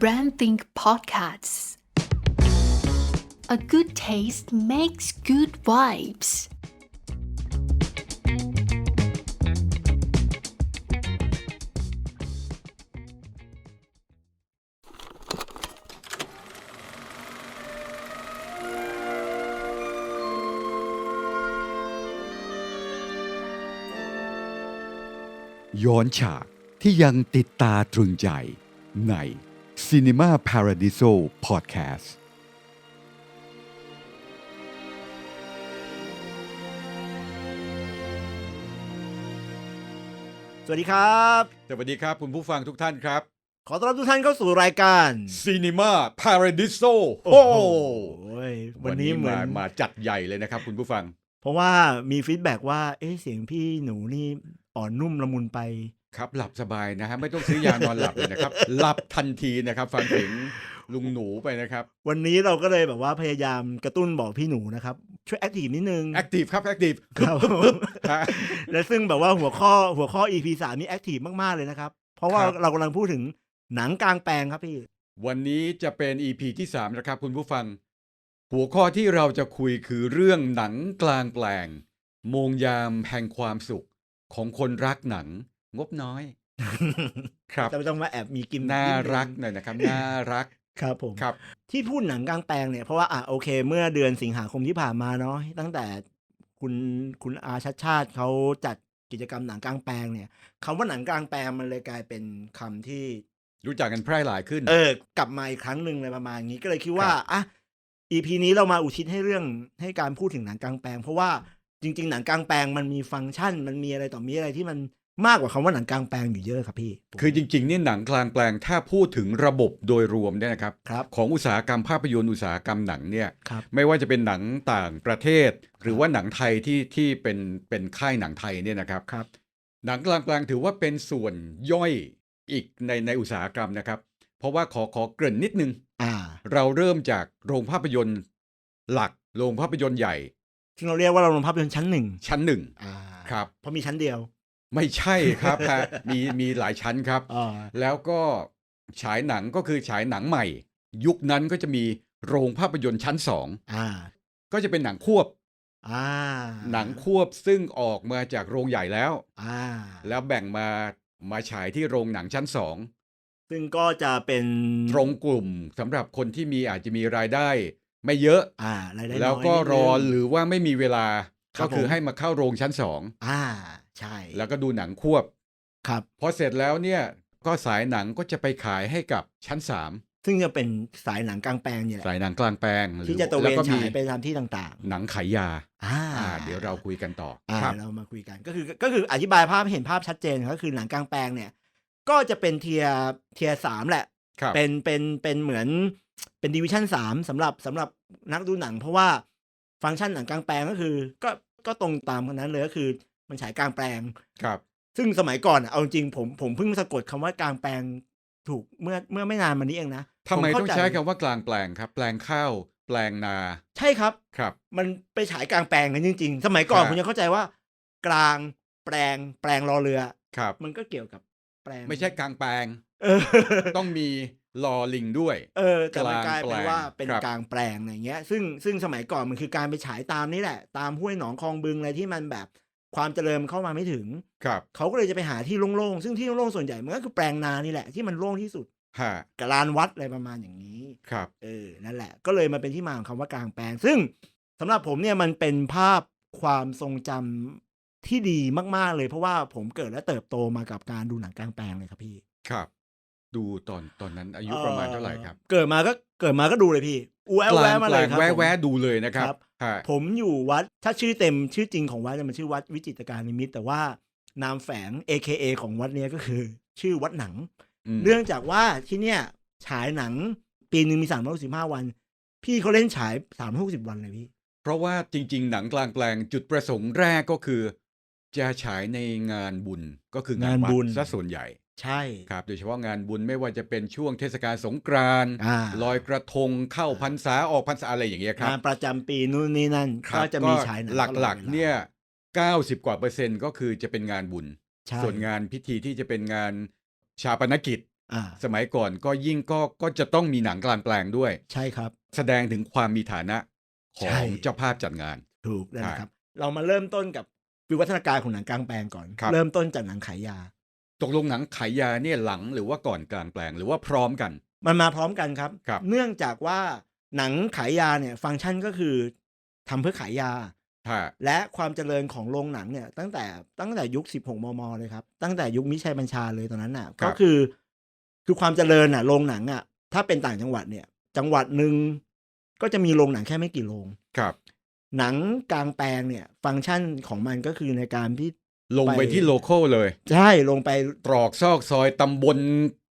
Brand Think Podcasts. A good taste makes good vibes. ย้อนฉากที่ยังติดตาตรึงใจใน Cinema Paradiso Podcast สวัสดีครับ สวัสดีครับ คุณผู้ฟังทุกท่านครับ ขอต้อนรับทุกท่านเข้าสู่รายการ Cinema Paradiso โอ้โหวันนี้เหมือมานมาจัดใหญ่เลยนะครับ คุณผู้ฟัง เพราะว่ามีฟีดแบ็กว่า เอ๊ะเสียงพี่หนูนี่อ่อนนุ่มละมุนไป ครับหลับสบายนะฮะไม่ต้องซื้อยานอนหลับเลยนะครับ หลับทันทีนะครับ ฟังเสียงลุงหนูไปนะครับ วันนี้เราก็เลยแบบว่าพยายามกระตุ้นบอกพี่หนูนะครับ ช่วยแอคทีฟนิดนึงแอคทีฟครับแอคทีฟครับฮะและซึ่งแบบว่าหัวข้อหัวข้อ EP สามนี่แอคทีฟมาก ๆ เลยนะครับ เพราะว่าครับเรากำลังพูดถึงหนังกลางแปลงครับพี่ วันนี้จะเป็น EP ที่3นะครับ คุณผู้ฟัง หัวข้อที่เราจะคุยคือเรื่องหนังกลางแปลง โมงยามแห่งความสุขของคนรักหนัง งบน้อย ครับจะไม่ต้องมาแอบมีกิมน่าดงรักหน่อยนะครับน่ารักครับผมครับ ที่พูดหนังกลางแปลงเนี่ยเพราะว่าอะโอเค เมื่อเดือนสิงหาคมที่ผ่านมาเนาะตั้งแต่คุณคุณอาชัดชาติเขาจัดกิจกรรมหนังกลางแปลงเนี่ยคำว่าหนังกลางแปลงมันเลยกลายเป็นคำที่ รู้จักกันแพร่หลายขึ้น เออ กลับมาอีกครั้งหนึ่งเลยประมาณนี้ก็เลยคิดว่าครับอะอีพีนี้เรามาอุทิศให้เรื่องให้การพูดถึงหนังกลางแปลง เพราะว่าจริง ๆ หนังกลางแปลงมันมีฟังก์ชัน มันมีอะไรต่อมีอะไรที่มัน มากกว่าคำว่าหนังกลางแปลงอยู่เยอะครับพี่ คือจริงๆเนี่ยหนังกลางแปลงถ้าพูดถึงระบบโดยรวมเนี่ยนะครับครับของอุตสาหกรรมภาพยนตร์อุตสาหกรรมหนังเนี่ยครับไม่ว่าจะเป็นหนังต่างประเทศ หรือว่าหนังไทยที่ที่เป็นเป็นค่ายหนังไทยเนี่ยนะครับครับหนังกลางแปลงถือว่าเป็นส่วนย่อยอีกในในอุตสาหกรรมนะครับ เพราะว่าขอขอเกริ่นนิดนึงอ่าเราเริ่มจากโรงภาพยนตร์หลักโรงภาพยนตร์ใหญ่ซึ่งเราเรียกว่าเราลงภาพยนตร์ชั้นหนึ่งชั้นหนึ่งอ่าครับเพราะมีชั้นเดียว ไม่ใช่ครับฮะมีมีหลายชั้นครับ อ่าแล้วก็ฉายหนังก็คือฉายหนังใหม่ ยุคนั้นก็จะมีโรงภาพยนตร์ชั้นสองอ่าก็จะเป็นหนังควบ อ่าหนังควบซึ่งออกมาจากโรงใหญ่แล้ว อ่าแล้วแบ่งมามาฉายที่โรงหนังชั้นสองซึ่งก็จะเป็นตรงกลุ่มสำหรับคนที่มีอาจจะมีรายได้ ไม่เยอะ อ่ารายได้แล้วน้อยก็นิดนึงรอหรือว่าไม่มีเวลาครัก็บคือผม ให้มาเข้าโรงชั้นสอง อ่า ใช่ แล้วก็ดูหนังควบครับพอเสร็จแล้วเนี่ยก็สายหนังก็จะไปขายให้กับชั้นสามซึ่งจะเป็นสายหนังกลางแปลงเนี่ยแหละสายหนังกลางแปลงหรือที่จะตระเวแล้วนก็มีฉายไปตามที่ต่างหนังขายยาๆอ่าอ่าเดี๋ยวเราคุยกันต่ออ่าครับเรามาคุยกันก็คือก็คืออธิบายภาพให้เห็นภาพชัดเจนก็คือหนังกลางแปลงเนี่ย ก็จะเป็นเทียเทียสามแหละครับเป็นเป็นเป็นเหมือนเป็นดิวิชั่นสามสำหรับสำหรับนักดูหนัง เพราะว่าฟังก์ชันหนังกลางแปลงก็คือ ก็ก็ตรงตามกันนั้นเลยก็คือ มันฉายกลางแปลงครับ ซึ่งสมัยก่อนอะเอาจริงๆผมผมเพิ่งสะกดคำว่ากลางแปลงถูกเมื่อเมื่อไม่นานมานี้เองนะทำไมผเข้าต้องจใช้คำว่ากลางแปลงครับ แปลงข้าว แปลงนา ใช่ครับ ครับ มันไปฉายกลางแปลงกันจริง ๆ สมัยก่อนครับ ผมยังเข้าใจว่า กลางแปลงแปลงรอเรือ ครับ มันก็เกี่ยวกับแปลงไม่ใช่กลางแปลง เออ ต้องมีลอลิงด้วย เออแต่มันกลายเป็นว่ากลางแปลงเป็นครับ กลางแปลงอะไรเงี้ย ซึ่งซึ่งสมัยก่อนมันคือการไปฉายตามนี่แหละ ตามห้วยหนองคลองบึงอะไรที่มันแบบ ความเจริญมันเข้ามาไม่ถึงครับเขาก็เลยจะไปหาที่โล่งๆซึ่งที่โล่งๆส่วนใหญ่มันก็คือแปลงนานี่แหละที่มันโล่งที่สุดฮะกับลานวัดอะไรประมาณอย่างนี้ครับ เออนั่นแหละ ก็เลยมาเป็นที่มาของคำว่ากลางแปลง ซึ่งสำหรับผมเนี่ยมันเป็นภาพความทรงจำที่ดีมากๆเลย เพราะว่าผมเกิดและเติบโตมากับการดูหนังกลางแปลงเลยครับพี่ครับ ดูตอนตอนนั้นอายุประมาณเท่าไหร่ครับ เกิดมาก็เกิดมาก็ดูเลยพี่อูแวะกลางแวะมาแปเลลยงครับแวะผมแวะดูเลยนะครับครับฮะผมอยู่วัดถ้าชื่อเต็มชื่อจริงของวัดเนี่ยมันชื่อวัดวิจิตรการนิมิตรแต่ว่านามแฝง AKA ของวัดเนี้ยก็คือ ชื่อวัดหนังมเนื่องจากว่าที่เนี่ยฉายหนังปีหนึ่งมีสามร้อยสิบห้าวัน พี่เขาเล่นฉายสามร้อยหกสิบวันเลยพี่ เพราะว่าจริง ๆ หนังกลางแปลงจุดประสงค์แรกก็คือ จะฉายในงานบุญก็คืองานงานวัดบุญซะส่วนใหญ่ ใช่ครับโดยเฉพาะงานบุญไม่ว่าจะเป็นช่วงเทศกาลสงกรานต์อ่าลอยกระทงเข้าพรรษาออกพรรษาอะไรอย่างเงี้ยครับงานประจำปีนู่นนี่นั่นครับก็จะมีฉายหนังหตอดลักวาๆเนี่ย90กว่าเปอร์เซ็นต์ก็คือจะเป็นงานบุญใช่ส่วนงานพิธีที่จะเป็นงานชาปนกิจอ่าสมัยก่อนก็ยิ่งก็ก็จะต้องมีหนังกลางแปลงด้วย ใช่ครับ แสดงถึงความมีฐานะขอใช่งเจ้าภาพจัดงาน ถูกนั่นแหละใช่ครับ เรามาเริ่มต้นกับวิวัฒนาการของหนังกลางแปลงก่อนครับเริ่มต้นจากหนังขายยา ตกลงหนังขายยาเนี่ยหลังหรือว่าก่อนกลางแปลงหรือว่าพร้อมกัน มันมาพร้อมกันครับ ครับ เนื่องจากว่าหนังขายยาเนี่ยฟังก์ชันก็คือทำเพื่อขายยา ถ้าและความเจริญของโรงหนังเนี่ยตั้งแต่ตั้งแต่ยุค 16 มม เลยครับ ตั้งแต่ยุคมิชัยบัญชาเลยตอนนั้นน่ะก็คือ คือความเจริญน่ะโรงหนังอะถ้าเป็นต่างจังหวัดเนี่ย จังหวัดหนึ่งก็จะมีโรงหนังแค่ไม่กี่โรง ครับ หนังกลางแปลงเนี่ย ฟังก์ชันของมันก็คือในการที่ ลงไปไปที่โลโก้เลย ใช่ลงไปตรอกซอกซอยตำบล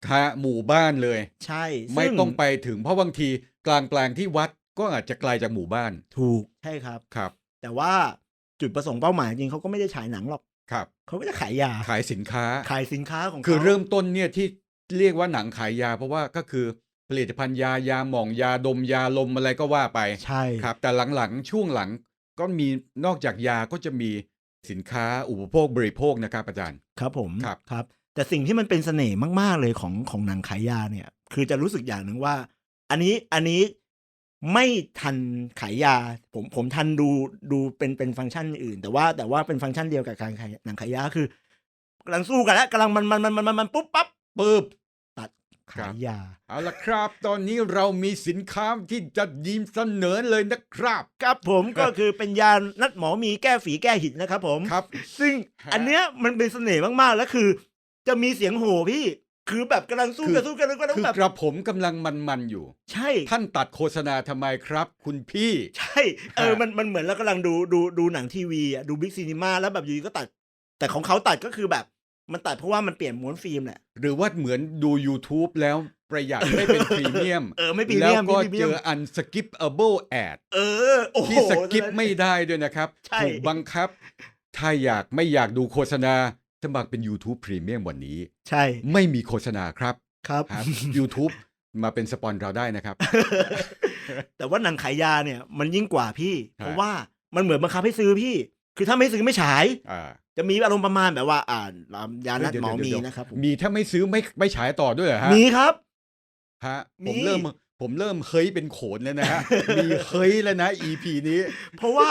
ทะหมู่บ้านเลย ใช่ไม่ซึ่ต้องไปถึงเพราะบางทีกลางแปลงที่วัดก็อาจจะไกลจากหมู่บ้าน ถูกใช่ครับครับ แต่ว่าจุดประสงค์เป้าหมายจริงเขาก็ไม่ได้ฉายหนังหรอกครับเขาก็จะขายยาขายสินค้าขายสินค้าของขาคือเริ่มต้นเนี่ยที่เรียกว่าหนังขายยา เพราะว่าก็คือผลิตภัณฑ์ยายาหม่องยาดมยาลมอะไรก็ว่าไปใช่ครับ แต่หลังๆช่วงหลังก็มีนอกจากยาก็จะมี สินค้าอุปโภคบริโภคนะครับอาจารย์ ครับผมครับครับ แต่สิ่งที่มันเป็นเสน่ห์มาก ๆ เลยของของหนังขายยาเนี่ย คือจะรู้สึกอย่างหนึ่งว่า อันนี้อันนี้ไม่ทันขายยา ผมผมทันดูดูเป็นเป็นฟังก์ชันอื่น แต่ว่าแต่ว่าเป็นฟังก์ชันเดียวกับการขายหนังขายยาคือกำลังสู้กันแล้วกำลังมันมันมันมันมันมันปุ๊บปั๊บปึ๊บตัดครั ขาบยยา เอาละครับ ตอนนี้เรามีสินค้าที่จะยิมเสนอเลยนะครับ ครับผมก็คือเป็นยานัดหมอมีแก้ฝีแก้หิดนะครับผมครับ ซึ่งฮะอันเนี้ยมันเป็นเสน่ห์มากๆ แล้วคือ จะมีเสียงโห่พี่คือแบบกำลังสู้คือกันสู้กันแล้วก็ต้องคือแบบกระผมกำลังมันๆอยู่ ใช่ ท่านตัดโฆษณาทำไมครับ คุณพี่ ใช่เออฮะมันมันเหมือนเรากำลังดูดูดูหนังทีวีอะดูบิ๊กซีนีมาแล้วแบบอยู่ดีก็ตัด แต่ของเขาตัดก็คือแบบ มันตัดเพราะว่ามันเปลี่ยนม้วนฟิล์มแหละ หรือว่าเหมือนดู YouTube แล้วประหยัดไม่เป็นพรีเมียม เออไม่พรีแล้เมีวยมก็ไม่พรีเมีเจยมอ unskippable ad เออโอ้โหที่สกิปไม่ได้ด้วยนะครับใช่ถูกบังคับ ถ้าอยากไม่อยากดูโฆษณาสมัครเป็น YouTube Premium วันนี้ ใช่ ไม่มีโฆษณาครับครับครับ YouTube มาเป็นสปอนเราได้นะครับ แต่ว่าหนังขายยาเนี่ยมันยิ่งกว่าพี่ฮะเพราะว่ามันเหมือนบังคับให้ซื้อพี่ คือถ้าไม่ซื้อไม่ฉายอ่า จะมีอารมณ์ประมาณแบบว่า อ่านยานัดเดี๋ยวหมอเดี๋ยวมีเดี๋ยวนะครับผมมีถ้าไม่ซื้อไม่ไม่ฉายต่อด้วยเหรอฮะมีครับฮะมีผมเริ่มผมเริ่มเฮ้ยเป็นโขนแล้วนะฮะมีเฮ้ยแล้วนะ EP นี้ เพราะว่า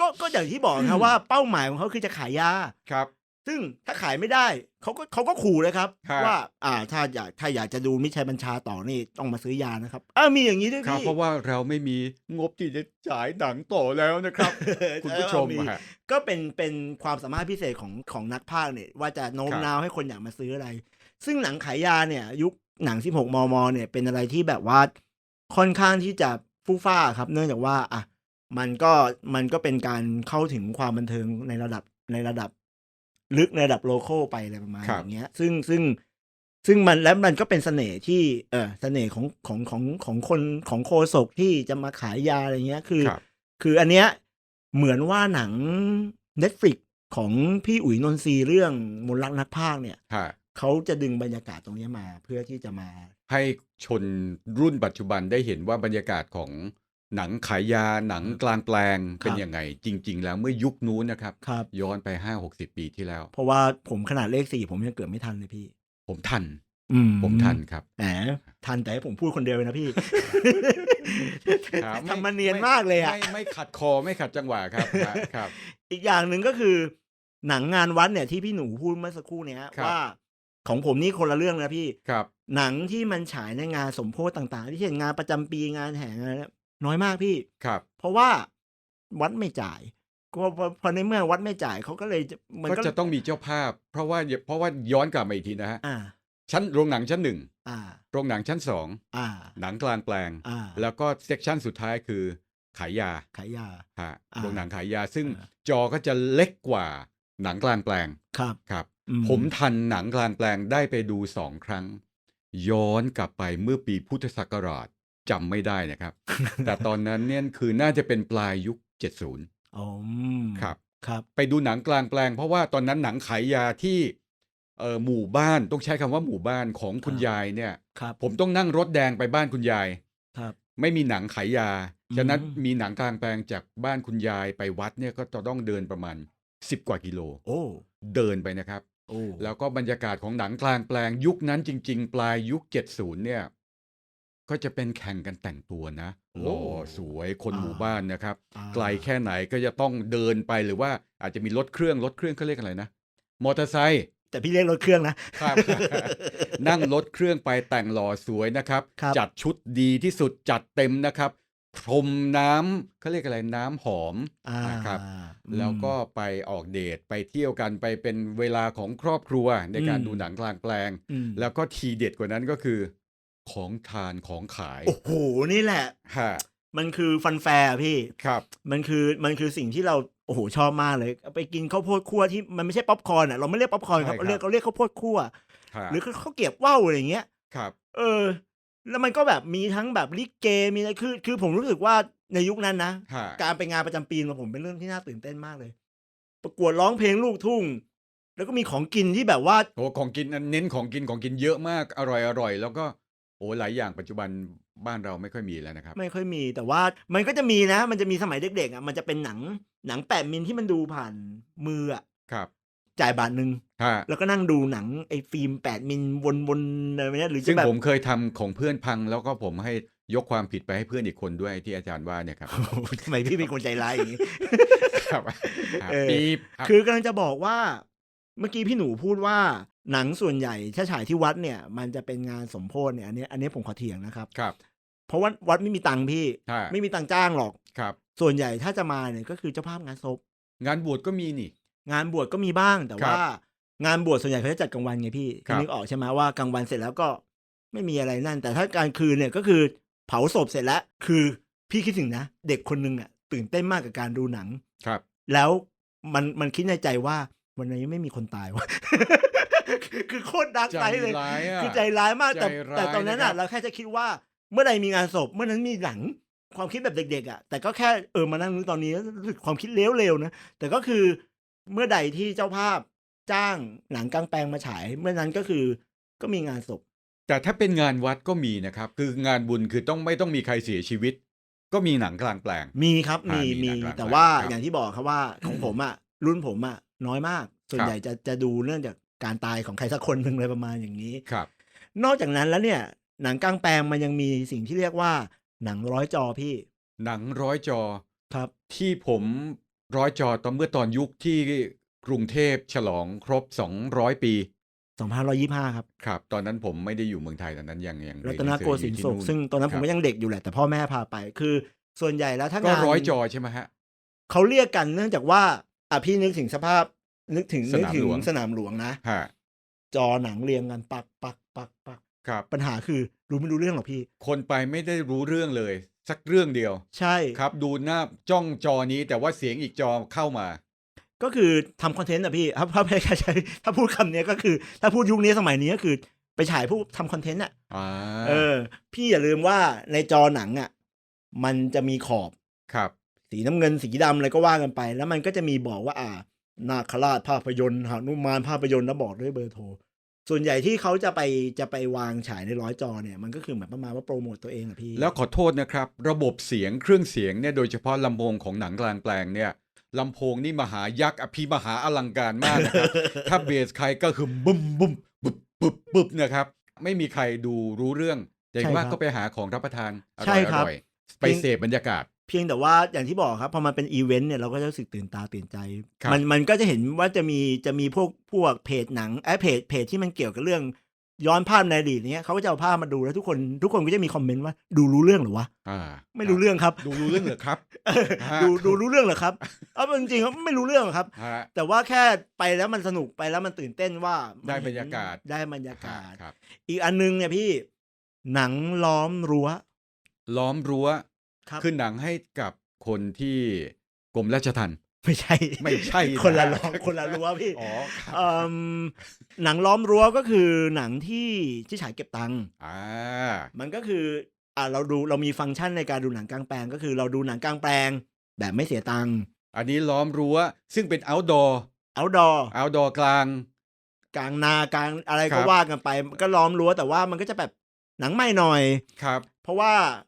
ก็ก็อย่างที่บอกครับว่าเป้าหมายของเขาคือจะขายยาครับ ซึ่งถ้าขายไม่ได้เขาก็เขาก็ขู่เลยครับฮะว่า อ่าถ้าอยากถ้าอยากจะดูมิชัยบัญชาต่อนี่ต้องมาซื้อยานะครับอ้าวมีอย่างนี้ด้วยครับ พี่ เพราะว่าเราไม่มีงบที่จะฉายหนังต่อแล้วนะครับ คุณผู้ชมเออฮะ ก็เป็นเป็นความสามารถพิเศษของของนักพากย์เนี่ยว่าจะโน้มครับ น้าวให้คนอยากมาซื้ออะไร ซึ่งหนังขายยาเนี่ย ยุคหนัง 16 มม เนี่ยเป็นอะไรที่แบบว่าค่อนข้างที่จะฟู่ฟ้าครับ เนื่องจากว่าอะมันก็มันก็เป็นการเข้าถึงความบันเทิงในระดับในระดับ ลึกในระดับโลโก้ไปอะไรประมาณครับอย่างเงี้ย ซึ่งซึ่งซึ่งมันแล้วมันก็เป็นเสน่ห์ที่เออเสน่ห์ของของของของคนของโคศกที่จะมาขายยาอะไรเงี้ยคือครับคืออันเนี้ยเหมือนว่าหนัง Netflix ของพี่อุ๋ยนนทรีย์เรื่องมนต์รักนักพากย์เนี่ยฮะเขาจะดึงบรรยากาศตรงเนี้ยมาเพื่อที่จะมา ให้ชนรุ่นปัจจุบันได้เห็นว่าบรรยากาศของ หนังขายยาหนังกลางแปลงเป็นยังไง จริง ๆ แล้วเมื่อยุคนู้นนะครับครับย้อนไปห้าหกสิบปีที่แล้ว เพราะว่าผมขนาดเลขสี่ผมยังเกิดไม่ทันเลยพี่ ผมทันอืผมทันครับแหมทันแต่ให้ผมพูดคนเดียวเลยนะพี่ครับทำมาเนียนมากเลยอะไม่ไม่ขัดคอไม่ขัดจังหวะครับฮะครับ อีกอย่างหนึ่งก็คือ หนังงานวัดเนี่ยที่พี่หนูพูดเมื่อสักครู่เนี้ยครับว่า ของผมนี่คนละเรื่องนะพี่ครับ หนังที่มันฉายในงานสมโพธิต่าง ๆ ที่เช่นงานประจำปีงานแห่งอะไรเนี่ย น้อยมากพี่ครับ เพราะว่าวัดไม่จ่ายก็พอพอในเมื่อวัดไม่จ่ายเขาก็เลยจะมันก็ก็จะต้องมีเจ้าภาพ เพราะว่าเพราะว่าย้อนกลับมาอีกทีนะฮะอ่าชั้นโรงหนังชั้นหนึ่งอ่าโรงหนังชั้นสองอ่าหนังกลางแปลงอ่าแล้วก็เซกชันสุดท้ายคือขายยาขายยาฮะอ่าโรงหนังขายยา ซึ่งอ่าจอก็จะเล็กกว่าหนังกลางแปลงครับครับอืผมทันหนังกลางแปลงได้ไปดูสองครั้ง ย้อนกลับไปเมื่อปีพุทธศักราช จำไม่ได้นะครับ แต่ตอนนั้นเนี่ยคือน่าจะเป็นปลายยุค 70อ๋อมครับครับ ไปดูหนังกลางแปลง เพราะว่าตอนนั้นหนังขายยาที่เอ่อหมู่บ้านต้องใช้คำว่าหมู่บ้านของคุณครับยายเนี่ยครับผมต้องนั่งรถแดงไปบ้านคุณยายครับ ไม่มีหนังขายยาอืมฉะนั้นมีหนังกลางแปลงจากบ้านคุณยายไปวัดเนี่ยก็จะต้องเดินประมาณ10กว่ากิโลโอ้เดินไปนะครับโอ้แล้วก็บรรยากาศของหนังกลางแปลงยุคนั้นจริง ๆ ปลายยุค 70 เนี่ย ก็จะเป็นแข่งกันแต่งตัวนะหล่อสวยคนหมู่บ้านนะครับอ่าไกลแค่ไหนก็จะต้องเดินไปหรือว่าอาจจะมีรถเครื่องรถเครื่องเขาเรียกอะไรนะมอเตอร์ไซค์แต่พี่เรียกรถเครื่องนะครับนั่งรถเครื่องไปแต่งหล่อสวยนะครับครับจัดชุดดีที่สุดจัดเต็มนะครับพรมน้ำเขาเรียกอะไรน้ำหอมอ่านะครับอืมแล้วก็ไปออกเดทไปเที่ยวกันไปเป็นเวลาของครอบครัวในการอืมดูหนังกลางแปลงอืมแล้วก็ทีเด็ดกว่านั้นก็คือ ของทานของขาย โอ้โห นี่แหละ ฮะ มันคือฟันแฟร์อะพี่ ครับ มันคือมันคือสิ่งที่เราโอ้โหชอบมากเลย ไปกินข้าวโพดคั่วที่มันไม่ใช่ป๊อปคอร์นอะเราไม่เรียกป๊อปคอร์นครับใช่ครับ เราเรียกเราเรียกข้าวโพดคั่ว ฮะหรือข้าวเกรียบว่าวอะไรอย่างเงี้ย ครับ เออ แล้วมันก็แบบมีทั้งแบบลิเกมีอะไรคือ คือผมรู้สึกว่าในยุคนั้นนะ ฮะ การไปงานประจำปีของผมเป็นเรื่องที่น่าตื่นเต้นมากเลย ประกวดร้องเพลงลูกทุ่ง แล้วก็มีของกินที่แบบว่า โอ้ของกินเน้นของกินของกินเยอะมากอร่อยอร่อย แล้วก็ โอ้หลายอย่างปัจจุบันบ้านเราไม่ค่อยมีแล้วนะครับ ไม่ค่อยมีแต่ว่ามันก็จะมีนะ มันจะมีสมัยเด็กๆอะมันจะเป็นหนังหนังแปดมิลที่มันดูผ่านมืออะครับ จ่ายบาทหนึ่งฮะแล้วก็นั่งดูหนังไอ้ฟิล์มแปดมิลวนๆอะไรแบบเนี้ยหรือซึ่จะงแบบผมเคยทำของเพื่อนพัง แล้วก็ผมให้ยกความผิดไปให้เพื่อนอีกคนด้วยที่อาจารย์ว่าเนี่ยครับโอ้โหทำไมพี่เป็นคนใจร้ายอย่างนี้ครับเออปีบรับคือกำลังจะบอกว่า เมื่อกี้พี่หนูพูดว่าหนังส่วนใหญ่ถ้าฉายที่วัดเนี่ย มันจะเป็นงานสมโพธิเนี่ยอันนี้อันนี้ผมขอเถียงนะครับ ครับ เพราะว่าวัดไม่มีตังค์พี่ฮะไม่มีตังค์จ้างหรอก ครับ ส่วนใหญ่ถ้าจะมาเนี่ยก็คือเจ้าภาพงานศพ งานบวชก็มีนี่ งานบวชก็มีบ้างแต่ครับว่างานบวชส่วนใหญ่เขาจะจัดกลางวันไงพี่ครับ นึกออกใช่ไหมว่ากลางวันเสร็จแล้วก็ไม่มีอะไรนั่น แต่ถ้ากลางคืนเนี่ยก็คือเผาศพเสร็จแล้ว คือพี่คิดถึงนะ เด็กคนหนึ่งอะตื่นเต้นมากกับการดูหนัง ครับ แล้วมันมันคิดในใจว่า วันนี้ไม่มีคนตายวะคือคือโคตรดักใจไซเลยร้ายอะคือใจร้ายมากแต่ใจร้ายแต่ตอนนั้นนะครัอะบเราแค่จะคิดว่าเมื่อใดมีงานศพเมื่อนั้นมีหนังความคิดแบบเด็กๆอะแต่ก็แค่เออมานั่งนึกตอนนี้แล้วรู้สึกความคิดเร็วๆนะแต่ก็คือเมื่อใดที่เจ้าภาพจ้างหนังกลางแปลงมาฉาย เมื่อนั้นก็คือก็มีงานศพ แต่ถ้าเป็นงานวัดก็มีนะครับ คืองานบุญคือต้องไม่ต้องมีใครเสียชีวิต ก็มีหนังกลางแปลง มีครับมีอ่ามีมีหนังกลางแต่ว่าแปลงครับอย่างที่บอกครับว่าของผมอะรุ่นผมอะ น้อยมาก ส่วนครับใหญ่จะจะดูเรื่องจากการตายของใครสักคนหนึ่งเลยประมาณอย่างนี้ครับ นอกจากนั้นแล้วเนี่ย หนังกลางแปลงมันยังมีสิ่งที่เรียกว่า หนังร้อยจอพี่ หนังร้อยจอครับ ที่ผมร้อยจอตอนเมื่อตอนยุคที่กรุงเทพฉลองครบ 200 ปี2525 ครับ ครับ ตอนนั้นผมไม่ได้อยู่เมืองไทยตอนนั้นยังยังรัเรียตนหงสืโกสินทร์ศกอยู่ที่ซึ่งตอนนั้นผมคก็บยังเด็กอยู่แหละ แต่พ่อแม่พาไป คือ ส่วนใหญ่แล้วถ้าก็งานร้อยจอใช่ไหมฮะเขาเรียกกันเนื่องจากว่า อะพี่นึกถึงสภาพ นึกถึงสนึกนามถึงหลวงสนามหลวงนะฮะจอหนังเรียงกันปักปักปักปักครับ ปัญหาคือรู้ไม่รู้เรื่องหรอกพี่ คนไปไม่ได้รู้เรื่องเลย สักเรื่องเดียว ใช่ครับ ดูหน้าจ้องจอนี้แต่ว่าเสียงอีกจอเข้ามา ก็คือทำคอนเทนต์อะพี่ถ้าถ้าไม่ใช่ถ้าพูดคำเนี้ยก็คือ ถ้าพูดยุคนี้สมัยนี้ก็คือ ไปฉายผู้ทำคอนเทนต์อะอ่าเออ พี่อย่าลืมว่าในจอหนังอะมันจะมีขอบครับ สีน้ำเงินสีดำอะไรก็ว่ากันไป แล้วมันก็จะมีบอกว่า อ่า นาคราชภาพยนตร์หนุมานภาพยนตร์แล้วบอกด้วยเบอร์โทรส่วนใหญ่ที่เขาจะไปจะไปวางฉายในร้อยจอเนี่ยมันก็คือเหมือนประมาณว่าโปรโมตตัวเองอะพี่ แล้วขอโทษนะครับ ระบบเสียงเครื่องเสียงเนี่ยโดยเฉพาะลำโพงของหนังกลางแปลงเนี่ยลำโพงนี่มหายักษ์อภิมหาอลังการมากนะครับ ถ้าเบสใครก็คือบุ้มบุ้มบุบบุบบุบนะครับ ไม่มีใครดูรู้เรื่องแต่ว่าก็ไปหาของรับประทานอใช่ร่อยอครับร่อยไปเสพบรรยากาศ เพียงแต่ว่าอย่างที่บอกครับพอมันเป็นอีเวนต์เนี่ยเราก็จะรู้สึกตื่นตาตื่นใจ ครับมันมันก็จะเห็นว่าจะมีจะมีพวกพวกเพจหนังไอ้เพจเพจที่มันเกี่ยวกับเรื่อง ย้อนภาพในอดีตเนี้ยเขาก็จะเอาภาพมาดูแล้วทุกคนทุกคนก็จะมีคอมเมนต์ว่าดูรู้เรื่องเหรือวะอ่าไม่รู้เรื่องครับ ดูรู้เรื่องเหรอครับ ฮะ ดูดูรู้เรื่องเหรอครับเอาจริงๆครับไม่รู้เรื่องหรอกครับ ฮะ แต่ว่าแค่ไปแล้วมันสนุกไปแล้วมันตื่นเต้นว่าได้มันบรรยากาศ ได้บรรยากาศ ครับ อีกอันนึงเนี่ยพี่หนังล้อมรั้ว ล้อมรั้ว ครับคือหนังให้กับคนที่กรมราชทัณฑ์ไม่ใช่ ไม่ใช่คนละนะล้อมคนละรั้วพี่อ๋อครับเอิ่มหนังล้อมรั้วก็คือหนังที่ที่ฉายเก็บตังค์อ่ามันก็คืออ่าเราดูเรามีฟังก์ชันในการดูหนังกลางแปลง ก็คือเราดูหนังกลางแปลงแบบไม่เสียตังค์อันนี้ล้อมรั้วซึ่งเป็น outdoor outdoor outdoor กลาง กลางนากลางอะไรครัก็บ ว่ากันไป ก็ล้อมรั้วแต่ว่ามันก็จะแบบหนังใหม่หน่อย ครับ เพราะว่าถ้า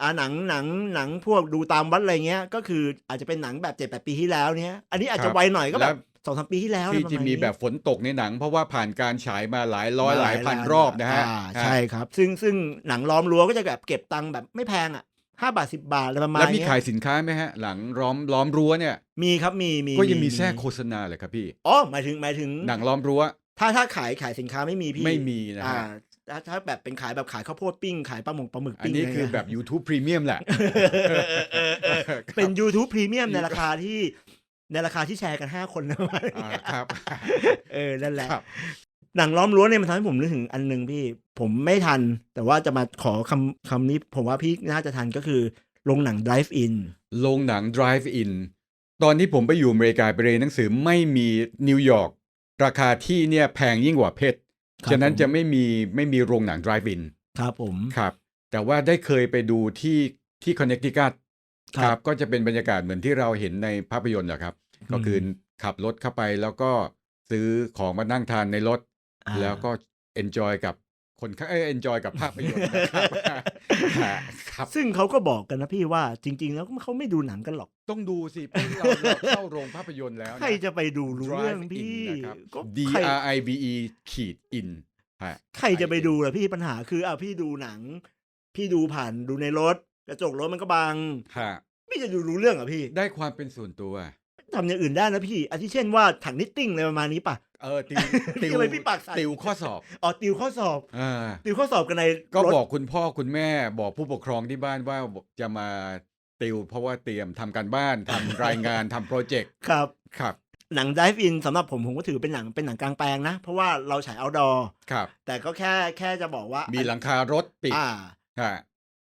อ่าหนังหนังหนังพวกดูตามวัดอะไรเงี้ย ก็คืออาจจะเป็นหนังแบบเจ็ดแปดปีที่แล้วเนี้ยอันนี้อาจครัจะบไวหน่อยก็แบแล้วบสองสามปีที่แล้วที่อะไรที่ประาณมีนี้แบบฝนตกในหนัง เพราะว่าผ่านการฉายมาหลายร้อยหลายพันรอบนะฮะาใช่ครับ ซึ่งซึ่งหนังล้อมรั้วก็จะแบบเก็บตังค์แบบไม่แพงอะห้าบาทสิบาทอะไรประมาณแล้วมีเนี้ขายสินค้าไหมฮะ หลังล้อมล้อมรั้วเนี่ย มีครับมีมีก็ยังมีแทรกโฆษณาเลยครับพี่อ๋อหมายถึงหมายถึงหนังล้อมรั้วถ้าถ้าขายขายสินค้าไม่มีพี่ไม่มีนะฮะอ่า ถ้าถ้าแบบเป็นขายแบบขายข้าวโพดปิ้ง ขายปลาหมงปลาหมึกอันปิ้งนี้ะไรคือเงี้ยแบบ YouTube Premium แหละ เป็น YouTube Premium ในราคาที่ในราคาที่แชร์กันห้าคนนะอ่าครับ เออ นั่นแหละครับหนังล้อมรั้วเนี่ยมันทำให้ผมนึกถึงอันหนึ่งพี่ ผมไม่ทัน แต่ว่าจะมาขอคำคำนี้ ผมว่าพี่น่าจะทันก็คือโรงหนัง drive in โรงหนัง Drive In ตอนที่ผมไปอยู่อเมริกาไปเรียนหนังสือไม่มีนิวยอร์กราคาที่เนี่ยแพงยิ่งกว่าเพชรครับ ฉะนั้นผมจะไม่มีไม่มีโรงหนัง Drive In ครับผมครับ แต่ว่าได้เคยไปดูที่ที่คอนเน c ติคัตครับก็จะเป็นบรรยากาศเหมือนที่เราเห็นในภาพยนตร์แหละครับ ก็คือขับรถเข้าไปแล้วก็ซื้อของมานั่งทานในรถอ่าแล้วก็ enjoy กับ คนข้างเอ้ย enjoy กับภาพยนตร์นะครับครับ ซึ่งเขาก็บอกกันนะพี่ว่าจริง ๆ แล้วเขาไม่ดูหนังกันหรอก ต้องดูสิเพราะเราเราเข้าโรงภาพยนตร์แล้วนใครจะไปดูรู้เรื่อง Drive in พี่นะครับก็ D ใคร R I V E ขีด in ฮะใครจะไปดูล่ะพี่ปัญหาคืออะพี่ดูหนัง พี่ดูผ่านดูในรถ กระจกรถมันก็บังฮะพี่จะดูรู้เรื่องเหรอะพี่ ได้ความเป็นส่วนตัว ทำอย่างอื่นได้นะพี่ อาทิเช่นว่าถังนิตติ้งอะไรประมาณนี้ป่ะ เออติวพี่ทำไมพี่ปากสั่น ติวข้อสอบอ๋อติวข้อสอบ อ่าติวข้อสอบกันในก็รถบอกคุณพ่อคุณแม่บอกผู้ปกครองที่บ้านว่าจะมาติวเพราะว่าเตรียมทำการบ้านทำรายงานทำโปรเจกต์ครับ ครับหนัง Dive In สำหรับผมผมก็ถือเป็นหนังเป็นหนังกลางแปลงนะ เพราะว่าเราฉาย outdoor ครับ แต่ก็แค่แค่จะบอกว่ามีมีหลังคารถปิดอ่า ฮะ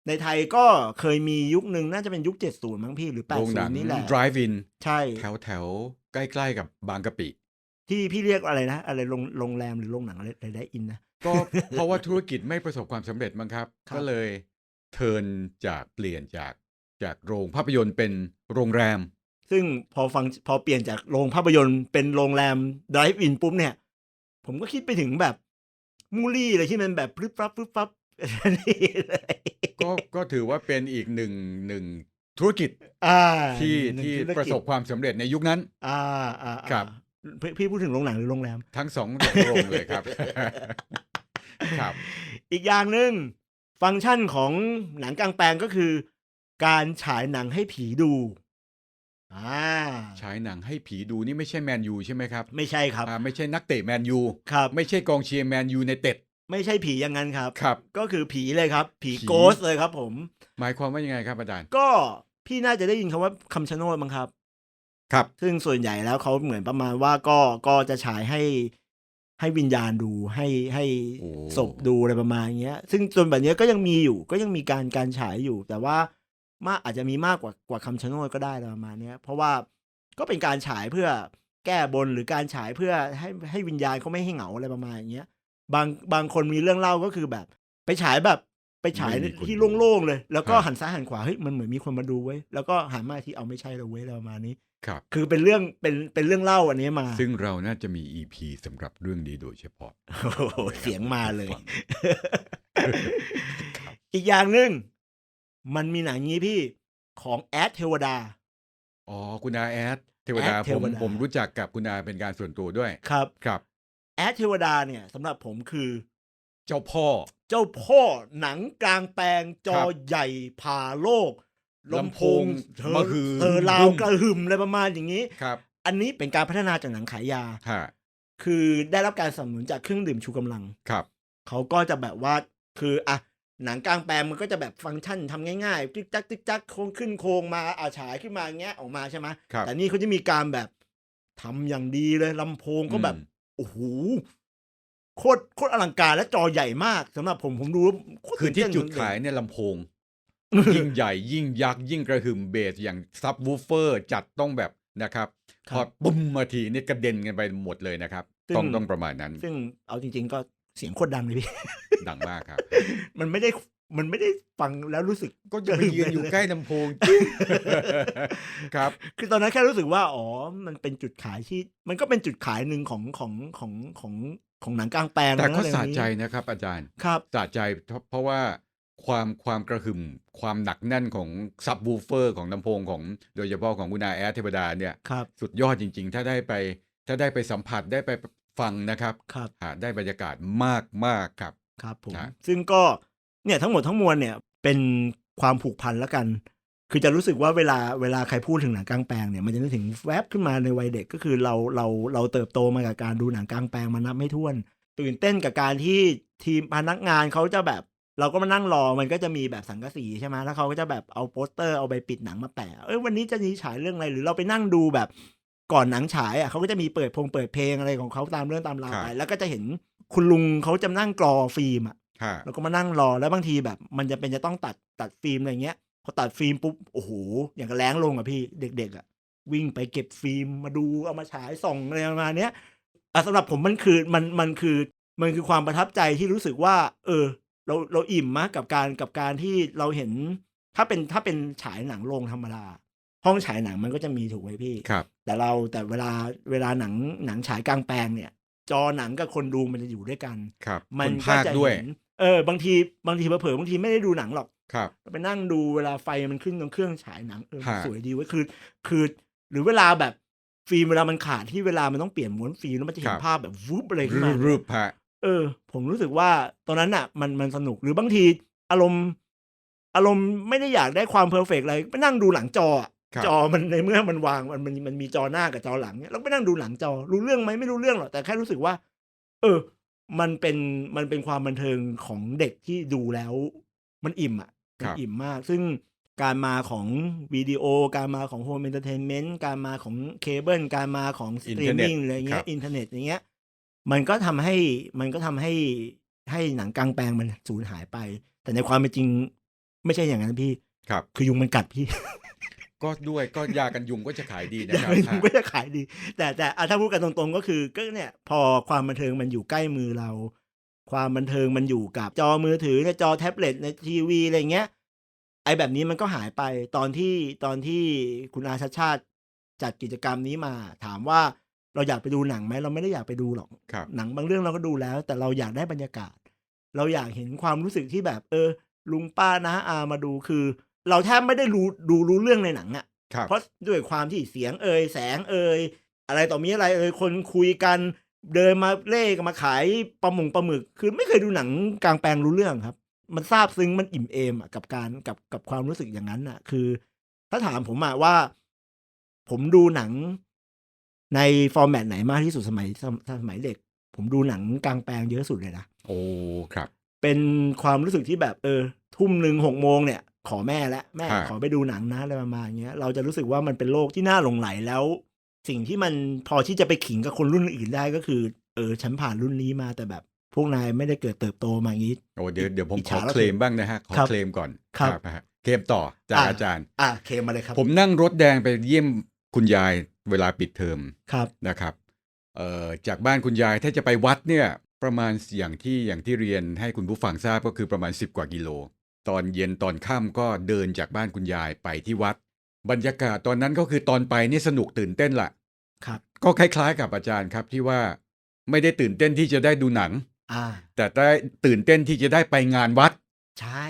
ในไทยก็เคยมียุคหนึ่งน่าจะเป็นยุค 70 มั้งพี่หรือโรงหนัง80 นี่แหละ drive in ใช่ แถวแถวใกล้ๆกับบางกะปิ ที่พี่เรียกอะไรนะ อะไรโรงโรงแรมหรือโรงหนังอะไรได้อินนะ ก็เพราะว่าธุรกิจไม่ประสบความสำเร็จมั้งครับครับก็เลยเทิร์นจากเปลี่ยนจากจากโรงภาพยนตร์เป็นโรงแรม ซึ่งพอฟังพอเปลี่ยนจากโรงภาพยนตร์เป็นโรงแรม Drive In ปุ๊บเนี่ย ผมก็คิดไปถึงแบบมูลี่อะไรที่มันแบบพรึบฟับพรึบฟับ นี่เลยก็ก็ถือว่าเป็นอีกหนึ่งหนึ่งธุรกิจอ่าที่หนึ่งที่ธุกิจประสบความสำเร็จในยุคนั้น อ่าอ่าอ่าครับ พี่พี่พูดถึงโรงหนังหรือโรงแรม ทั้งสองโรงเลยครับ ครับ อีกอย่างหนึ่งฟังก์ชันของหนังกลางแปลงก็คือ การฉายหนังให้ผีดูอ่าฉายหนังให้ผีดูนี่ไม่ใช่แมนยูใช่ไหมครับไม่ใช่ครับอ่าไม่ใช่นักเตะแมนยู ครับ ไม่ใช่กองเชียร์แมนยูในเต็ด ไม่ใช่ผีอย่างนั้นครับ ครับ ก็คือผีเลยครับ ผีผี โกสเลยครับ ผม หมายความว่ายังไงครับอาจารย์ก็พี่น่าจะได้ยินคำว่าคำชะโนดมั้งครับ ครับ ซึ่งส่วนใหญ่แล้วเขาเหมือนประมาณว่าก็ก็จะฉายให้ให้วิญญาณดูให้ให้โอ้ ศพดูอะไรประมาณเนี้ย ซึ่งจนแบบเนี้ยก็ยังมีอยู่ ก็ยังมีการการฉายอยู่ แต่ว่ามากอาจจะมีมากกว่ากว่าคำชะโนดก็ได้อะไรประมาณเนี้ย เพราะว่าก็เป็นการฉายเพื่อแก้บนหรือการฉายเพื่อให้ให้วิญญาณเขาไม่ให้เหงาอะไรประมาณอย่างเงี้ย บางบางคนมีเรื่องเล่าก็คือแบบ ไปฉายแบบไปฉายไม่มีคนที่ดูโล่งๆเลย แล้วก็ครับหันซ้ายหันขวาเฮ้ยมันเหมือนมีคนมาดูเว้ยแล้วก็หันมาอีกที่เอาไม่ใช่เลยเว้ยอะไรประมาณนี้ครับ คือเป็นเรื่องเป็นเป็นเรื่องเล่าอันนี้มา ซึ่งเราน่าจะมี EP สำหรับเรื่องนี้โดยเฉพาะโอ้โหเสียงมาเลยฟังครับอีกอย่างหนึ่งมันมีหนังนี้พี่ของแอดเทวดา อ๋อ คุณอาแอดเทวดาแอดเทผมวดาผมรู้จักกับคุณอาเป็นการส่วนตัวด้วย ครับ ครับ แอดเทวดาเนี่ยสำหรับผมคือ เจ้าพ่อ เจ้าพ่อหนังกลางแปลงจอครับใหญ่ผ่าโลกลำโพงเธอมหือเธอลาวบึ้มกระหึ่มอะไรประมาณอย่างนี้ครับ อันนี้เป็นการพัฒนาจากหนังขายยาฮะคือได้รับการสนับสนุนจากเครื่องดื่มชูกำลังครับเขาก็จะแบบว่าคืออะหนังกลางแปลงมันก็จะแบบฟังก์ชันทำง่ายๆติ๊กจักติ๊กจักโค้งขึ้นโครงมาอาฉายขึ้นมาอย่างเงี้ยออกมาใช่ไหมครับแต่นี่เขาจะมีการแบบทำอย่างดีเลยลำโพงก็แบบอืม โอ้โหโคตรโคตรอลังการและจอใหญ่มากสำหรับผมผมดูแล้วโตคือที่ตื่นเต้นจุดขายเนี่ยลำโพง ยิ่งใหญ่ยิ่งยักษ์ยิ่งกระหึ่มเบสอย่างซับวูฟเฟอร์จัดต้องแบบนะครับครัพอบบุ้มมาทีนี่กระเด็นกันไปหมดเลยนะครับซึ่งต้องต้องประมาณนั้น ซึ่งเอาจริง ๆ ก็เสียงโคตรดังเลยพี่ ดังมากครับ มันไม่ได้ มันไม่ได้ฟังแล้วรู้สึกก็จะไปยืนอยู่เลยใกล้ลำโพงครับ คือตอนนั้นแค่รู้สึกว่าอ๋อ มันเป็นจุดขายที่ มันก็เป็นจุดขายหนึ่งของของของของของหนังกลางแปลงแต่นะก็อะไรสะแบบนี้ใจนะครับ อาจารย์ครับสะใจเพราะเพราะว่าความความกระหึ่มความหนักแน่นของซับวูฟเฟอร์ของลำโพงของโดยเฉพาะของคุณอาแอดเทวดาเนี่ยครับสุดยอดจริง ๆ ถ้าได้ไป ถ้าได้ไปสัมผัสได้ไปฟังนะครับครับหาได้บรรยากาศมากมากๆครับครับผมนะซึ่งก็ เนี่ยทั้งหมดทั้งมวลเนี่ยเป็นความผูกพันแล้วกัน คือจะรู้สึกว่าเวลาเวลาใครพูดถึงหนังกลางแปลงเนี่ยมันจะนึกถึงแวบขึ้นมาในวัยเด็กก็คือเราเราเราเติบโตมากับการดูหนังกลางแปลงมานับไม่ถ้วน ตื่นเต้นกับการที่ทีมพนักงานเขาจะแบบเราก็มานั่งรอ มันก็จะมีแบบสังกะสีใช่ไหมแล้วเขาก็จะแบบเอาโปสเตอร์เอาใบปิดหนังมาแปะ เอ้ยวันนี้จะมีฉายเรื่องอะไร หรือเราไปนั่งดูแบบก่อนหนังฉายอะเขาก็จะมีเปิดพงเปิดเพลงอะไรของเขาตามเรื่องตามราวครับไป แล้วก็จะเห็นคุณลุงเขาจะนั่งกรอฟิล์มอะฮะ แล้วก็มานั่งรอแล้วบางทีแบบ มันจะเป็นจะต้องตัดตัดฟิล์มอะไรเงี้ยพอตัดฟิล์มปุ๊บโอ้โหอย่างกับแรงลงอะพี่เด็ก ๆอะวิ่งไปเก็บฟิล์มมาดูเอามาฉายส่องอะไรประมาณเนี้ยอะสำหรับผมมันคือมันมันคือมันคือความประทับใจที่รู้สึกว่า เออ เราเราอิ่มมากกับการกับการที่เราเห็น ถ้าเป็นถ้าเป็นฉายหนังโรงธรรมดาห้องฉายหนังมันก็จะมีถูกไหมพี่ครับ แต่เราแต่เวลาเวลาหนังหนังฉายกลางแปลงเนี่ย จอหนังกับคนดูมันจะอยู่ด้วยกันครับมัคนก็ภาคจะด้วยเห็น เออบางทีบางทีเผลอๆบางทีไม่ได้ดูหนังหรอกครับ ไปนั่งดูเวลาไฟมันขึ้นตรงเครื่องฉายหนังเออฮะ สวยดีเว้ยคือ คือ หรือเวลาแบบฟิล์มเวลามันขาดที่เวลามันต้องเปลี่ยนม้วนฟิล์มแล้วมันจะเห็นภาพแบบวุบอะไรขึ้นรูมา ปรูปฮะ เออ ผมรู้สึกว่าตอนนั้นอะ มันมันสนุกหรือบางทีอารมณ์ อารมณ์ไม่ได้อยากได้ความเพอร์เฟกอะไรไปนั่งดูหลังจออะครับ จอมันในเมื่อมันวางมันมันมันมีจอหน้ากับจอหลังเนี่ยเราไปนั่งดูหลังจอ รู้เรื่องไหมไม่รู้เรื่องหรอกแต่แค่รู้สึกว่า เออ มันเป็นมันเป็นความบันเทิงของเด็กที่ดูแล้วมันอิ่มอะคมัรันบอิ่มมาก ซึ่งการมาของวิดีโอ การมาของโฮม e อนเตอร์เทนเมนต์การมาของเคเบิลการมาของสตรีมมิ่งอะไรเงี้ครัยบ อินเทอร์เน็ตอย่างเงี้ย มันก็ทำให้มันก็ทำให้ให้หนังกลางแปลงมันสูญหายไป แต่ในความเป็นจริงไม่ใช่อย่างนั้นพี่ ครับ คือยุงมันกัดพี่ ก็ด้วยก็ยากันยุงก็จะขายดีนะอย่าครับงฮะก็จะขายดี แต่แต่อะถ้าพูดกันตรงๆก็คือก็เนี่ยพอความบันเทิงมันอยู่ใกล้มือเรา ความบันเทิงมันอยู่กับจอมือถือในจอแท็บเล็ตในทีวีอะไรเงี้ยไอ้แบบนี้มันก็หายไปตอนที่ตอนที่คุณอาชาติชาติจัดกิจกรรมนี้มา ถามว่าเราอยากไปดูหนังไหมเราไม่ได้อยากไปดูหรอกครับหนังบางเรื่องเราก็ดูแล้ว แต่เราอยากได้บรรยากาศ เราอยากเห็นความรู้สึกที่แบบ เออ ลุงป้านะอามาดูคือ เราแทบไม่ได้รู้ดูรู้เรื่องในหนังอะครับเพราะด้วยความที่เสียงเอ่ยแสงเอ่ยอะไรต่อมีอะไรเอ่ยคนคุยกัน เดินมาเล่กันมาขายปลาหมงปลาหมึก คือไม่เคยดูหนังกลางแปลงรู้เรื่องครับ มันซาบซึ้งมันอิ่มเอมอะกับการกับกับความรู้สึกอย่างนั้นอะ คือ ถ้าถามผมอะว่า ผมดูหนังในฟอร์แมตไหนมากที่สุดสมัยสมสมัยเด็ก ผมดูหนังกลางแปลงเยอะสุดเลยนะโอ้ครับ เป็นความรู้สึกที่แบบเออ ทุ่มหนึ่งหกโมงเนี่ย ขอแม่และแม่ฮะขอไปดูหนังนะอะไรประมาณเนี้ยเราจะรู้สึกว่ามันเป็นโลกที่น่าหลงไหลแล้ว สิ่งที่มันพอที่จะไปขิงกับคนรุ่นอื่นได้ก็คือ เออฉันผ่านรุ่นนี้มาแต่แบบพวกนายไม่ได้เกิดเติบโตมาอย่างนี้โอ้เดี๋ยวเดี๋ยวผมอิจขอฉาแล้วเคลมบ้างนะฮะขอครับเคลมก่อนครับฮะเคลมต่อจากอะอาจารย์ อะเคมาเลยครับ ผมนั่งรถแดงไปเยี่ยมคุณยายเวลาปิดเทอมครับนะครับเอ่อจากบ้านคุณยายถ้าจะไปวัดเนี่ยประมาณอย่างที่อย่างที่เรียนให้คุณผู้ฟังทราบก็คือประมาณ 10 กว่ากิโล ตอนเย็นตอนค่ำก็เดินจากบ้านคุณยายไปที่วัด บรรยากาศตอนนั้นก็คือตอนไปนี่สนุกตื่นเต้นละครับ ก็คล้ายๆกับอาจารย์ครับที่ว่าไม่ได้ตื่นเต้นที่จะได้ดูหนัง อ่า แต่ได้ตื่นเต้นที่จะได้ไปงานวัด ใช่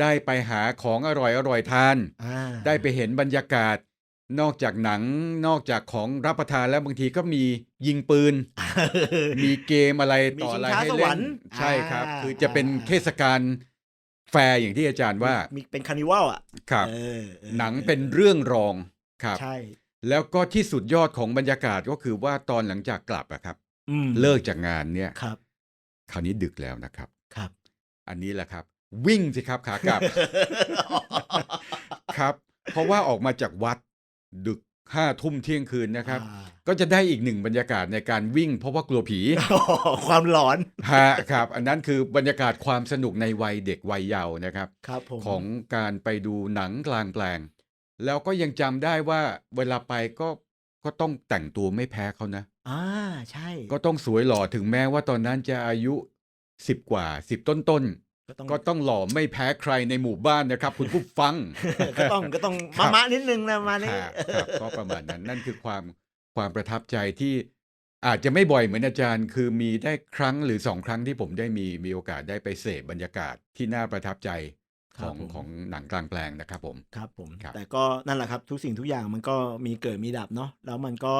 ได้ไปหาของอร่อยอร่อยๆทาน อ่าได้ไปเห็นบรรยากาศ นอกจากหนังนอกจากของรับประทานแล้วบางทีก็มียิงปืน มีเกมอะไรต่ออะไรมีชิงช้าให้สวเล่รนรค์ใช่ครับ อ่าคือจะเป็นอ่า เทศกาล แฟร์อย่างที่อาจารย์ว่ามีเป็นคานิวัลอะครับเออออหนังเป็นเรื่องรองครับใช่แล้วก็ที่สุดยอดของบรรยากาศก็คือว่าตอนหลังจากกลับอะครับอืมเลิกจากงานเนี่ยครับ คราวนี้ดึกแล้วนะครับครับ อันนี้แหละครับ วิ่งสิครับขากลับครับ เพราะว่าออกมาจากวัดดึก ห้าทุ่มเที่ยงคืนนะครับอ่าก็จะได้อีกหนึ่งบรรยากาศในการวิ่ง เพราะว่ากลัวผี ความหลอนฮะครับ อันนั้นคือบรรยากาศความสนุกในวัยเด็กวัยเยาว์นะครับครับผมของการไปดูหนังกลางแปลง แล้วก็ยังจำได้ว่าเวลาไปก็ก็ต้องแต่งตัวไม่แพ้เขานะอ่าใช่ ก็ต้องสวยหล่อถึงแม้ว่าตอนนั้นจะอายุสิบกว่าสิบต้น ก็ต้องๆก็ต้องหล่อไม่แพ้ใครในหมู่บ้านนะครับ คุณผู้ฟัง ก็ต้องก็ต้องครัมาบมะนิดนึงนะมานี่ครับครับก็ประมาณนั้นนั่นคือความความประทับใจที่อาจจะไม่บ่อยเหมือนอาจารย์ คือมีได้ครั้งหรือสองครั้งที่ผมได้มีมีโอกาสได้ไปเสพบรรยากาศที่น่าประทับใจของของหนังกลางแปลงนะครับผมครับผมครับแต่ก็นั่นแหละครับ ทุกสิ่งทุกอย่างมันก็มีเกิดมีดับเนาะแล้วมันก็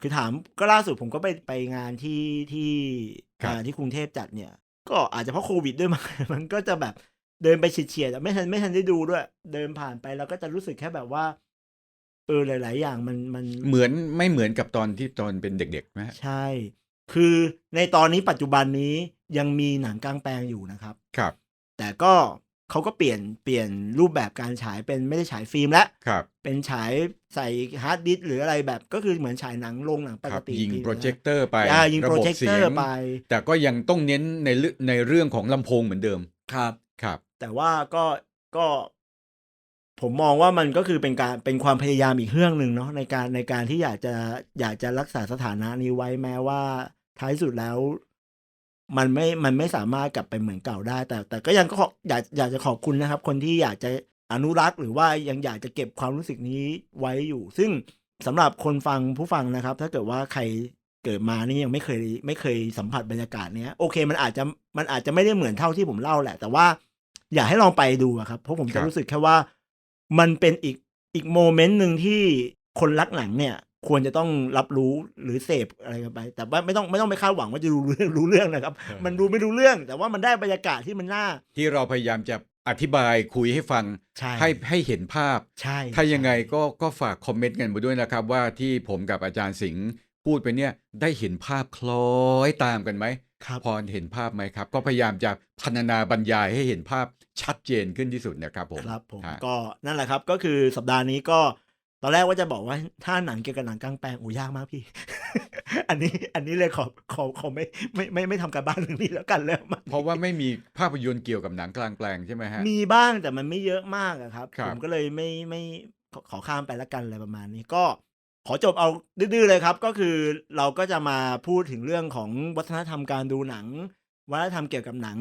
คือถามก็ล่าสุดผมก็ไปไปงานที่ที่ครับอ่าที่กรุงเทพจัดเนี่ย ก็อาจจะเพราะโควิดด้วยมั้งมันก็จะแบบเดินไปเฉียดๆแต่ไม่ทันไม่ทันได้ดูด้วย เดินผ่านไปแล้วก็จะรู้สึกแค่แบบว่าเออหลาย ๆ อย่างมันมันเหมือนไม่เหมือนกับตอนที่ตอนเป็นเด็กๆไหมฮะใช่ คือในตอนนี้ปัจจุบันนี้ยังมีหนังกลางแปลงอยู่นะครับ ครับ แต่ก็ เขาก็เปลี่ยนเปลี่ยนรูปแบบการฉายเป็นไม่ได้ฉายฟิล์มแล้วครับ เป็นฉายใส่ฮาร์ดดิสก์หรืออะไรแบบ ก็คือเหมือนฉายหนังลงหนังปคกรับติยิงทีโปรเจคเตอร์ไปอ่ายิงระโปรบบเจคเสีเตอยงร์ไป แต่ก็ยังต้องเน้นในเรื่องในเรื่องของลำโพงเหมือนเดิมครับครับ แต่ว่าก็ก็ผมมองว่ามันก็คือเป็นการเป็นความพยายามอีกเรื่องหนึ่งเนาะในการในการที่อยากจะอยากจะรักษาสถานะนี้ไว้แม้ว่าท้ายสุดแล้ว มันไม่ มันไม่สามารถกลับไปเหมือนเก่าได้ แต่ แต่ก็ยังก็ขออยากอยากจะขอบคุณนะครับ คนที่อยากจะอนุรักษ์หรือว่ายังอยากจะเก็บความรู้สึกนี้ไว้อยู่ ซึ่งสำหรับคนฟังผู้ฟังนะครับ ถ้าเกิดว่าใครเกิดมานี่ยังไม่เคยไม่เคยสัมผัสบรรยากาศเนี้ยโอเค มันอาจจะมันอาจจะไม่ได้เหมือนเท่าที่ผมเล่าแหละ แต่ว่าอยากให้ลองไปดูอะครับ เพราะผมครัจะบรู้สึกแค่ว่า มันเป็นอีกอีกโมเมนต์หนึ่งที่คนรักหนังเนี่ย ควรจะต้องรับรู้หรือเสพอะไรกันไป แต่ว่าไม่ต้องไม่ต้องไปคาดหวังว่าจะรู้เรื่องรู้เรื่องนะครับ มันดูไม่รู้เรื่อง แต่ว่ามันได้บรรยากาศที่มันน่า ที่เราพยายามจะอธิบายคุยให้ฟังใช่ให้ให้เห็นภาพใช่ถ้ายังไงใช่ก็ก็ฝากคอมเมนต์กันมาด้วยนะครับ ว่าที่ผมกับอาจารย์สิงห์พูดไปเนี่ยได้เห็นภาพคล้อยตามกันไหมครับพอเห็นภาพไหมครับ ก็พยายามจะพัฒนาบรรยายให้เห็นภาพชัดเจนขึ้นที่สุดนะครับผมครับผมฮะก็นั่นแหละครับก็คือสัปดาห์นี้ก็ ตอนแรกว่าจะบอกว่าถ้าหนังเกี่ยวกับหนังกลางแปลงโอ้ยากมากพี่ อันนี้อันนี้เลยขอขอขอไม่ไม่ไม่ไม่ทำการบ้านเรื่องนี้แล้วกันแล้วมาเพราะว่าไม่มีภาพยนตร์เกี่ยวกับหนังกลางแปลงใช่ไหมฮะ มีบ้างแต่มันไม่เยอะมากอะครับครับผมก็เลยไม่ไม่ขอขอข้ามไปละกันอะไรประมาณนี้ก็ขอจบเอาดื้อๆเลยครับ ก็คือเราก็จะมาพูดถึงเรื่องของวัฒนธรรมการดูหนัง วัฒนธรรมเกี่ยวกับหนัง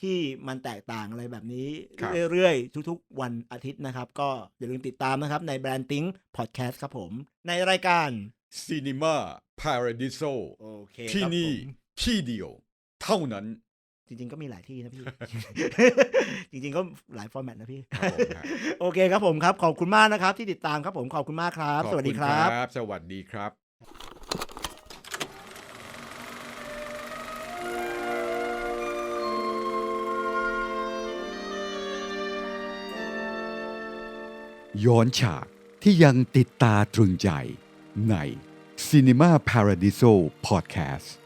ที่มันแตกต่างอะไรแบบนี้ครับเรื่อยๆ ทุกๆ วันอาทิตย์นะครับ ก็อย่าลืมติดตามนะครับในแบรนด์ติ้งพอดแคสต์ครับผม ในรายการซีนีมาพาราดิโซโอเคที่ครับนี่ผมที่เดียว เท่านั้น จริงๆก็มีหลายที่นะพี่ จริงๆก็หลายฟอร์แมตนะพี่ครับผมครับโอเคครับผมครับ ขอบคุณมากนะครับ ที่ติดตามครับผมขอบคุณมากครับขอสวัสดีณครับ สวัสดีครับ ย้อนฉากที่ยังติดตาตรึงใจใน Cinema Paradiso Podcast